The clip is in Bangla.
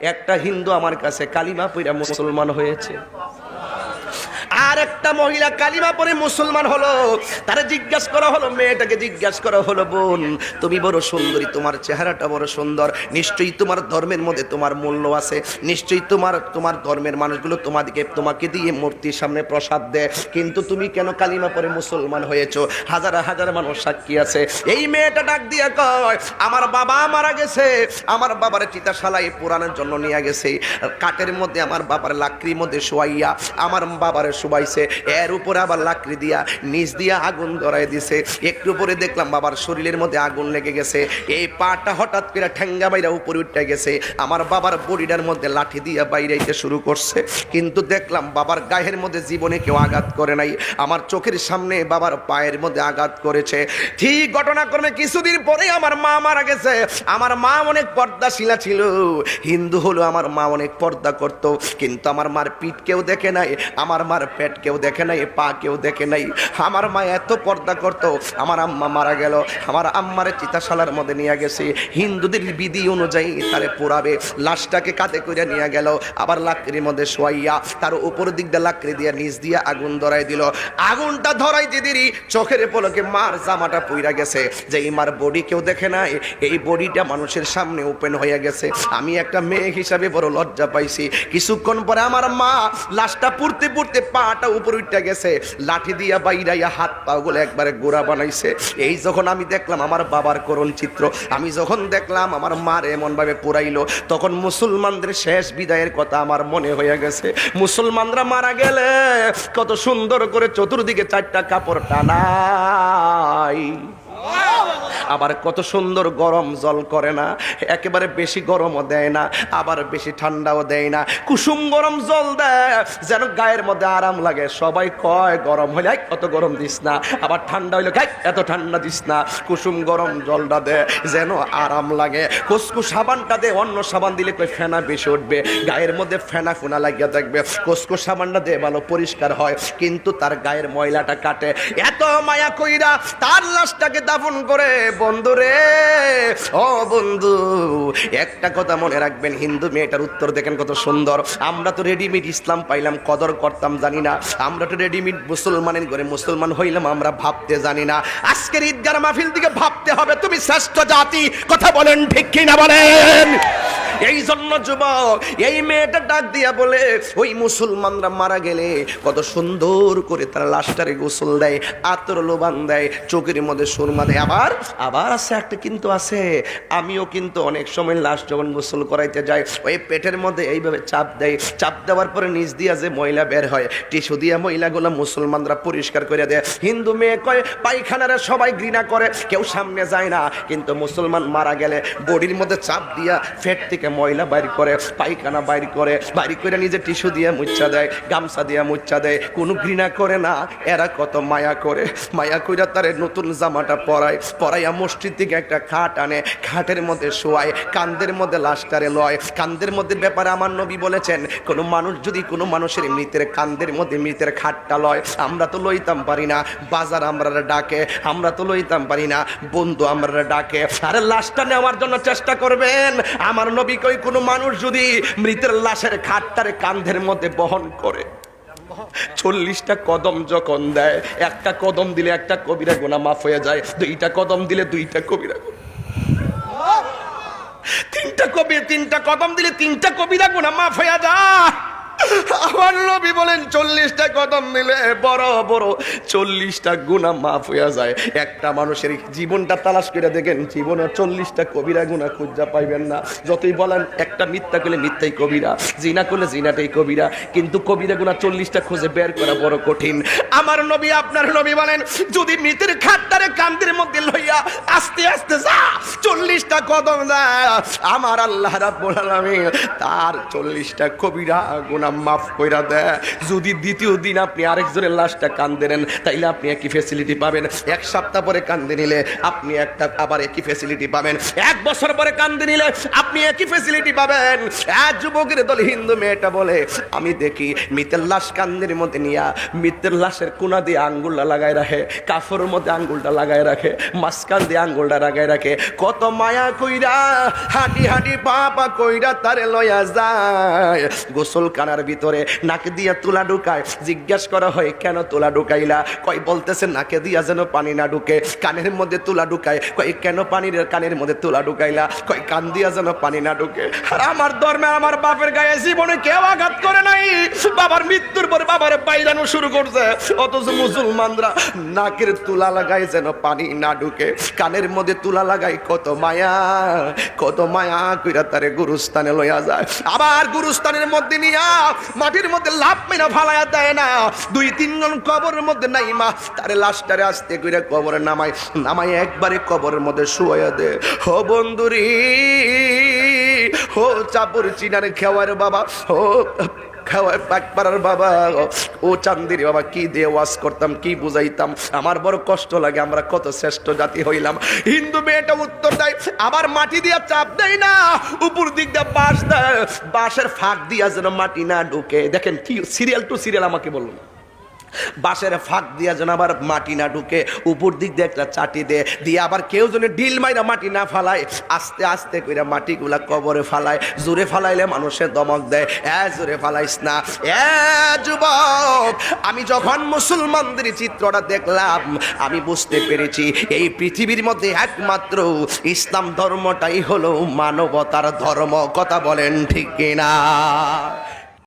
একটা হিন্দু আমার কাছে কালিমা পইরা মুসলমান হয়েছে। আর একটা মহিলা কালিমা পরে মুসলমান হলো। তারা জিজ্ঞাসা করা হলো, মেয়েটাকে জিজ্ঞাসা করা হলো, বোন, তুমি বড় সুন্দরী, তোমার চেহারাটা বড় সুন্দর। নিশ্চয়ই তোমার ধর্মের মধ্যে তোমার মূল্য আছে। নিশ্চয়ই তোমার তোমার ধর্মের মানুষগুলো তোমাদেরকে তোমাকে দিয়ে মূর্তির সামনে প্রসাদ দেয়। কিন্তু তুমি কেন কালিমা পরে মুসলমান হয়েছো? হাজার হাজার মানুষ সাক্ষী আছে। এই মেয়েটা ডাক দিয়া কয়, আমার বাবা মারা গেছে। আমার বাবার চিতাশালায় পুরানোর জন্য নিয়ে গেছে। কাঠের মধ্যে আমার বাবার লাকড়ির মধ্যে শোয়াইয়া, আমার বাবার বাবারে শুবাইছে এর উপরে আবার লাকড়ি দিয়া, নিচ দিয়া আগুন ধরাই দিছে। একটু পরে দেখলাম বাবার শরীরের মধ্যে আগুন লেগে গেছে। এই পাটা হঠাৎ করে ঠ্যাঙ্গা বাইরা উপরে উঠে গেছে। আমার বাবার বডিটার মধ্যে লাঠি দিয়া বাইরাইতে শুরু করছে। কিন্তু দেখলাম বাবার গায়ের মধ্যে জীবনে কেউ আঘাত করে নাই। আমার চোখের সামনে বাবার পায়ের মধ্যে আঘাত করেছে। ঠিক ঘটনাক্রমে কিছুদিন পরে আমার মা মারা গেছে। আমার মা অনেক পর্দাশীলা ছিল। হিন্দু হলো আমার মা অনেক পর্দা করত। কিন্তু আমার মার পিঠ কেউ দেখে নাই। আমার মার পেট কেউ দেখে নাই, পা কেউ দেখে নাই। আমার মা এত পর্দা করত, আমার আম্মা মারা গেল, আমার আম্মারে চিতাশালার মধ্যে নিয়ে গেছে। হিন্দুদের বিধি অনুযায়ী তারে পোড়াবে, লাশটাকে কাঁধে করে নিয়ে গেল, আবার লাকড়ির মধ্যে শোয়াইয়া তার উপর দিক দিয়ে লাকড়ি দিয়ে, নিচ দিয়ে আগুন ধরাই দিল। আগুনটা ধরাই দিদিরই চোখের পলকে মার জামাটা পুইরা গেছে। যে এই মার বডি কেউ দেখে নাই, এই বডিটা মানুষের সামনে ওপেন হয়ে গেছে। আমি একটা মেয়ে হিসাবে বড় লজ্জা পাইছি। কিছুক্ষণ পরে আমার মা লাশটা পুড়তে পুড়তে পাটা উপর উঠে গেছে, লাঠি দিয়া বাইরাইয়া হাত পাগুলো একবারে গোড়া বানাইছে। এই যখন আমি দেখলাম আমার বাবার করুণ চিত্র, আমি যখন দেখলাম আমার মার এমনভাবে পুরাইলো তখন মুসলমানদের শেষ বিদায়ের কথা আমার মনে হয়ে গেছে। মুসলমানরা মারা গেলে কত সুন্দর করে চতুর্দিকে চারটা কাপড় টানাই আবার কত সুন্দর গরম জল করে না একেবারে বেশি গরমও দেয় না আবার বেশি ঠান্ডাও দেয় না। কুসুম গরম জল দেয় যেন গায়ের মধ্যে আরাম লাগে। সবাই কয় গরম হলে "এই, অত গরম দিস না। আবার ঠান্ডা হইলে গাই এত ঠান্ডা দিস না। কুসুম গরম জলটা দে যেন আরাম লাগে। কুসকু সাবানটা দে অন্য সাবান দিলে কই ফেনা বেশি উঠবে। গায়ের মধ্যে ফেনা ফুনা লাগিয়া থাকবে কুসকু সাবানটা দে ভালো পরিষ্কার হয় কিন্তু তার গায়ের ময়লাটা কাটে। এত মায়া কইরা তার লাশটাকে দাফন করে বন্ধু রে। ও বন্ধু, একটা কথা মনে রাখবেন, হিন্দু মেয়েটার উত্তর দেখেন কত সুন্দর। আমরা তো রেডিমেড ইসলাম পাইলাম, কদর করতাম, জানি না। আমরা তো রেডিমেড মুসলমানের ঘরে মুসলমান হইলাম, আমরা ভাবতে জানি না। আজকের ঈদগার মাহফিল দিকে ভাবতে হবে, তুমি শ্রেষ্ঠ জাতি, কথা বলেন ঠিক কিনা বলেন? এই জন্য যুবক, এই মেয়েটা ডাক দিয়া বলে, ওই মুসলমানরা মারা গেলে কত সুন্দর করে তারা লাশটারে গোসল দেয়, আতর লোবান দেয়, চোখের মধ্যে সুরমা দেয়। আবার আবার আছে একটা কিন্তু আছে। আমিও কিন্তু অনেক সময় লাশ যখন গোসল করাইতে যাই, ওই পেটের মধ্যে এইভাবে চাপ দেয়। চাপ দেওয়ার পরে নিচ দিয়া যে ময়লা বের হয় টিসু দিয়া ময়লাগুলো মুসলমানরা পরিষ্কার করে দেয়। হিন্দু মেয়ে কয়, পায়খানারা সবাই ঘৃণা করে, কেউ সামনে যায় না। কিন্তু মুসলমান মারা গেলে বডির মধ্যে চাপ দিয়া ফেট থেকে ময়লা বাইর করে, পায়খানা বাইর করে বাইর করে নিজে টিস্যু দিয়ে মুচ্ছা দেয়, গামছা দিয়ে মুচ্ছা দেয়। কোনো ঘৃণা করে না, এরা কত মায়া করে। মায়া কইরা তারে নতুন জামাটা পরায়, পরাইয়া মসজিদ থেকে একটা খাট আনে, খাটের মধ্যে শোয়ায়, কান্দের মধ্যে লাশটারে লয়। কান্দের মধ্যে ব্যাপারে আমার নবী বলেছেন, কোনো মানুষ যদি কোনো মানুষের মৃতের কান্দের মধ্যে মৃতের খাটটা লয়, আমরা তো লইতাম পারি না। বাজার আমরা ডাকে, আমরা তো লইতাম পারি না। বন্ধু আমরা ডাকে। আরে লাশটা নেওয়ার জন্য চেষ্টা করবেন। আমার নবী কই কোনো মানুষ যদি মৃতের লাশের খাটটারে কান্ধের মধ্যে বহন করে, চল্লিশটা কদম যখন দেয়, একটা কদম দিলে একটা কবিরা গোনা মাফ হয়ে যায়, দুইটা কদম দিলে দুইটা কবিরা। তিনটা কবি, তিনটা কদম দিলে তিনটা কবিরা গোনা মাফ হয়ে যায় আমার নবী বলেন, চল্লিশটা কদম দিলে বড় বড় চল্লিশটা গুণা মাফ হয়ে যায়। একটা মানুষের জীবনটা তালাশ করে দেখেন, জীবনে চল্লিশটা কবিরা গুণা খুঁজা পাইবেন না। যতই বলেন, একটা মিথ্যা করলে মিথ্যাই কবিরা, জিনা করলে জিনাটাই কবিরা, কিন্তু কবিরা গুণা চল্লিশটা খুঁজে বের করা বড় কঠিন। আমার নবী, আপনার নবী বলেন, যদি মৃতের খাটটারে কান্দের মধ্যে লইয়া আস্তে আস্তে যা, চল্লিশটা কদম যা, আমার আল্লাহ রাব্বুল আলামিন তার চল্লিশটা কবিরা গুণা গুনাহ মাফ কইরা দেয়। যদি দ্বিতীয় দিন আপনি আরেকজনের লাশটা কান্দে নেন, তাইলে আপনি একই ফেসিলিটি পাবেন। এক সপ্তাহ পরে কান্দে নিলে আপনি একটা আবার একই ফেসিলিটি পাবেন। এক বছর পরে কান্দে নিলে আপনি একই ফেসিলিটি পাবেন। এক যুবকের দল হিন্দু মেয়েটা বলে, আমি দেখি মৃতের লাশ কান্দের মধ্যে নিয়া, মৃতের লাশের কোনা দিয়ে আঙ্গুলটা লাগায় রাখে কাফরের মধ্যে আঙ্গুলটা লাগায় রাখে, মাঝখান দিয়ে আঙ্গুলটা লাগায় রাখে। কত মায়া কইরা, হাঁটি হাঁটি পাপা কইরা তারে লয়া যায়। গোসল কানার ভিতরে নাকে দিয়া তুলা ঢুকায়। জিজ্ঞেস করা হয়, কেন তুলা ঢুকাইলা? কই বলতেছে নাকে দিয়া যেন পানি না ঢুকে। কানের মধ্যে তুলা ঢুকায়। কই কেন পানির কানের মধ্যে তুলা ঢুকাইলা? কই কান দিয়া যেন পানি না ঢুকে। আর আমার ধর্মে আমার বাপের গায়ে জীবনে কেউ আঘাত করে নাই। বাবার মৃত্যুর পরে বাবার বাইরানো শুরু করছে। অথচ মুসলমানরা নাকের তুলা লাগায় যেন পানি না ঢুকে। কানের মধ্যে তুলা লাগাই কত মায়া কত মায়া কইরা তারে গুরুস্থানে লইয়া যায়। আবার গুরুস্থানের মধ্যে নিয়া মাটির মধ্যে লাভ মেনা ফালাইয়া দেয় না। দুই, তিনজন কবরের মধ্যে নাই মা। তারে লাস্টারে আস্তে করে কবরে নামায়। নামায় একবারে কবরের মধ্যে শুয়াইয়া দে। হো বন্ধুরি হো চাপুর চিনার খেওয়ার বাবা হো খাওয়ার পাক পাড়ার বাবা, ও চান্দির বাবা, কি দিয়ে ওয়াজ করতাম, কি বুঝাইতাম। আমার বড় কষ্ট লাগে, আমরা কত শ্রেষ্ঠ জাতি হইলাম। হিন্দু মেয়েটা উত্তর দেয় আবার মাটি দিয়া চাপ দেয় না, উপর দিক দিয়ে বাঁশ দেয়। বাঁশের ফাঁক দিয়া যেন মাটি না ঢুকে। দেখেন কি সিরিয়াল টু সিরিয়াল আমাকে বলুন বাঁশের ফাঁক দিয়া যেন আবার মাটি না ঢুকে, উপর দিক দিয়ে একটা চাটি দে, দিয়ে আবার কেউ যেন ডিল মাইরা মাটি না ফালায়, আস্তে আস্তে কইরা মাটিগুলা কবরে ফালায়, জোরে ফালাইলে মানুষের দমক দেয়, এ জোরে ফালাইস না, এ যুবক, আমি যখন মুসলমানদের চিত্রটা দেখলাম, আমি বুঝতে পেরেছি, এই পৃথিবীর মধ্যে একমাত্র ইসলাম ধর্মটাই হলো মানবতার ধর্ম, কথা বলেন ঠিক কিনা?